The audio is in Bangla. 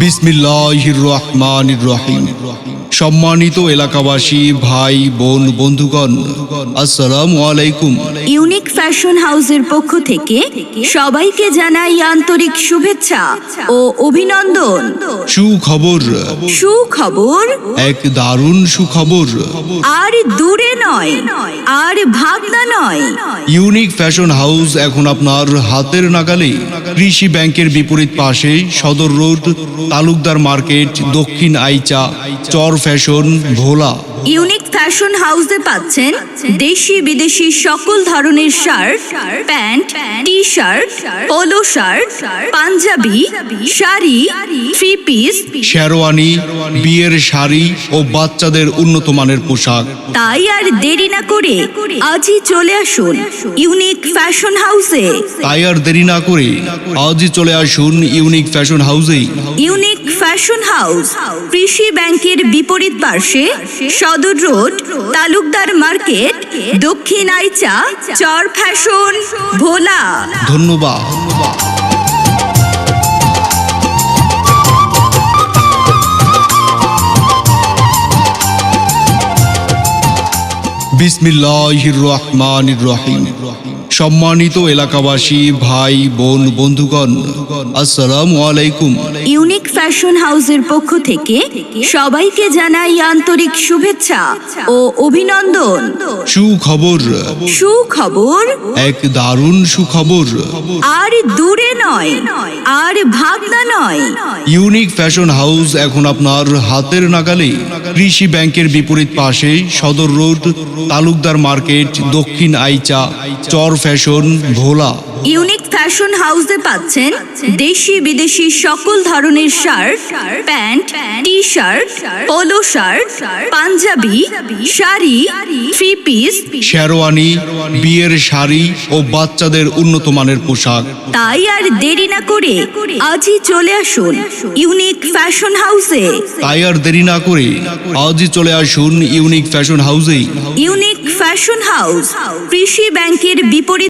বিসমিল্লাহির রহমানির রহিম। সম্মানিত এলাকাবাসী ভাই বোন বন্ধুগণ আসসালাম আলাইকুম ইউনিক ফ্যাশন হাউসের পক্ষ থেকে সবাইকে জানাই আন্তরিক শুভেচ্ছা ও অভিনন্দন। সুখবর। সুখবর? এক দারুণ সুখবর। আর দূরে নয় আর ভাবনা নয়। ইউনিক ফ্যাশন হাউস এখন আপনার হাতের নাগালে। কৃষি ব্যাংকের বিপরীত পাশে সদর রোড তালুকদার মার্কেট দক্ষিণ আইচা চর ফ্যাশন ভোলা। ইউনিক ফ্যাশন হাউসে পাচ্ছেন দেশি বিদেশি সকল ধরনের shirt pant T shirt polo shirt Punjabi sari three piece sherwani বিয়ের শাড়ি ও বাচ্চাদের উন্নত মানের পোশাক। তাই আর দেরি না করে আজই চলে আসুন ইউনিক ফ্যাশন হাউসে। তাই আর দেরি না করে আজই চলে আসুন ইউনিক ফ্যাশন হাউসেই। ইউনিক ফ্যাশন হাউস কৃষি ব্যাংকের বিপরীত পার্শ্বে সদর রোড, তালুকদার মার্কেট, দক্ষিণ আইচা, চর ফ্যাশন, ভোলা। ধন্যবাদ। বিসমিল্লাহির রহমানির রহিম। সম্মানিত এলাকাবাসী ভাই বোন বন্ধুগণ আসসালামু আলাইকুম। ইউনিক ফ্যাশন হাউসের পক্ষ থেকে সবাইকে জানাই আন্তরিক শুভেচ্ছা ও অভিনন্দন। সুখবর। সুখবর? এক দারুণ সুখবর। আর দূরে নয় আর ভাবনা নয়। ইউনিক ফ্যাশন হাউস এখন আপনার হাতের নাগালে। কৃষি ব্যাংকের বিপরীত পাশে সদর রোড তালুকদার মার্কেট দক্ষিণ আইচা চর ফ্যাশন ভোলা। ইউনিক ফ্যাশন হাউসে পাচ্ছেন দেশি বিদেশি সকল ধরনের shirt pant T shirt polo shirt Punjabi sari three piece. Sherwani বিয়ের শাড়ি ও বাচ্চাদের উন্নত মানের পোশাক। তাই আর দেরি না করে আজই চলে আসুন ইউনিক ফ্যাশন হাউসে। তাই আর দেরি না করে আজই চলে আসুন ইউনিক ফ্যাশন হাউসে ইউনিক ফ্যাশন হাউস কৃষি ব্যাংকের বিপরীত